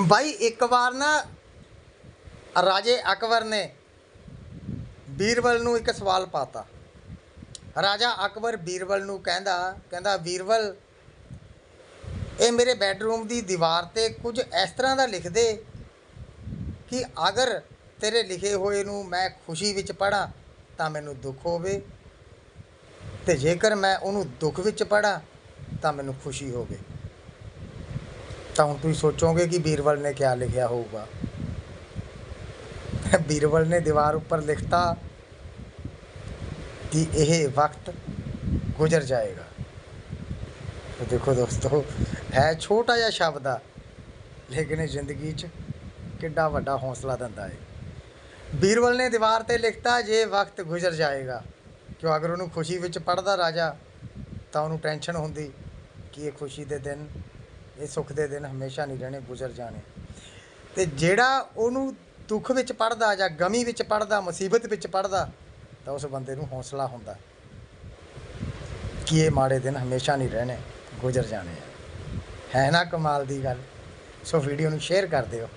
ਬਾਈ, ਇੱਕ ਵਾਰ ਨਾ ਰਾਜੇ ਅਕਬਰ ਨੇ ਬੀਰਬਲ ਨੂੰ ਇੱਕ ਸਵਾਲ ਪਾਤਾ। ਰਾਜਾ ਅਕਬਰ ਬੀਰਬਲ ਨੂੰ ਕਹਿੰਦਾ ਕਹਿੰਦਾ ਬੀਰਬਲ ਇਹ ਮੇਰੇ ਬੈੱਡਰੂਮ ਦੀ ਦੀਵਾਰ ਤੇ ਕੁਝ ਇਸ ਤਰ੍ਹਾਂ ਦਾ ਲਿਖ ਦੇ ਕਿ ਅਗਰ ਤੇਰੇ ਲਿਖੇ ਹੋਏ ਨੂੰ ਮੈਂ ਖੁਸ਼ੀ ਵਿੱਚ ਪੜਾਂ ਤਾਂ ਮੈਨੂੰ ਦੁੱਖ ਹੋਵੇ ਤੇ ਜੇਕਰ ਮੈਂ ਉਹਨੂੰ ਦੁੱਖ ਵਿੱਚ ਪੜਾਂ ਤਾਂ ਮੈਨੂੰ ਖੁਸ਼ੀ ਹੋਵੇ। ਤਾਂ ਹੁਣ ਤੁਸੀਂ ਸੋਚੋਗੇ ਕਿ ਬੀਰਬਲ ਨੇ ਕਿਆ ਲਿਖਿਆ ਹੋਊਗਾ? ਬੀਰਬਲ ਨੇ ਦੀਵਾਰ ਉੱਪਰ ਲਿਖਤਾ ਕਿ ਇਹ ਵਕਤ ਗੁਜ਼ਰ ਜਾਏਗਾ। तो ਦੇਖੋ ਦੋਸਤੋ, ਹੈ ਛੋਟਾ ਜਿਹਾ ਸ਼ਬਦ ਆ, ਲੇਕਿਨ ਇਹ ਜ਼ਿੰਦਗੀ 'ਚ ਕਿੱਡਾ ਵੱਡਾ ਹੌਸਲਾ ਦਿੰਦਾ ਹੈ ਬੀਰਬਲ ਨੇ ਦੀਵਾਰ ਤੇ ਲਿਖਤਾ, ਜੇ ਵਕਤ ਗੁਜ਼ਰ ਜਾਏਗਾ, ਕਿਉਂ ਅਗਰ ਉਹਨੂੰ ਖੁਸ਼ੀ ਵਿੱਚ ਪੜਦਾ ਰਾਜਾ, ਤਾਂ ਉਹਨੂੰ ਟੈਨਸ਼ਨ ਹੁੰਦੀ ਕਿ ਇਹ ਖੁਸ਼ੀ ਦੇ ਦਿਨ ਇਹ ਸੁੱਖ ਦੇ ਦਿਨ ਹਮੇਸ਼ਾ ਨਹੀਂ ਰਹਿਣੇ, ਗੁਜ਼ਰ ਜਾਣੇ। ਤੇ ਜਿਹੜਾ ਉਹਨੂੰ ਦੁੱਖ ਵਿੱਚ ਪੜਦਾ ਜਾਂ ਗਮੀ ਵਿੱਚ ਪੜਦਾ ਮੁਸੀਬਤ ਵਿੱਚ ਪੜਦਾ ਤਾਂ ਉਸ ਬੰਦੇ ਨੂੰ ਹੌਸਲਾ ਹੁੰਦਾ। ਕਿ ਇਹ ਮਾੜੇ ਦਿਨ ਹਮੇਸ਼ਾ ਨਹੀਂ ਰਹਿਣੇ, ਗੁਜ਼ਰ ਜਾਣੇ ਹੈ ਨਾ ਕਮਾਲ ਦੀ ਗੱਲ। ਸੋ ਵੀਡੀਓ ਨੂੰ ਸ਼ੇਅਰ ਕਰ ਦਿਓ।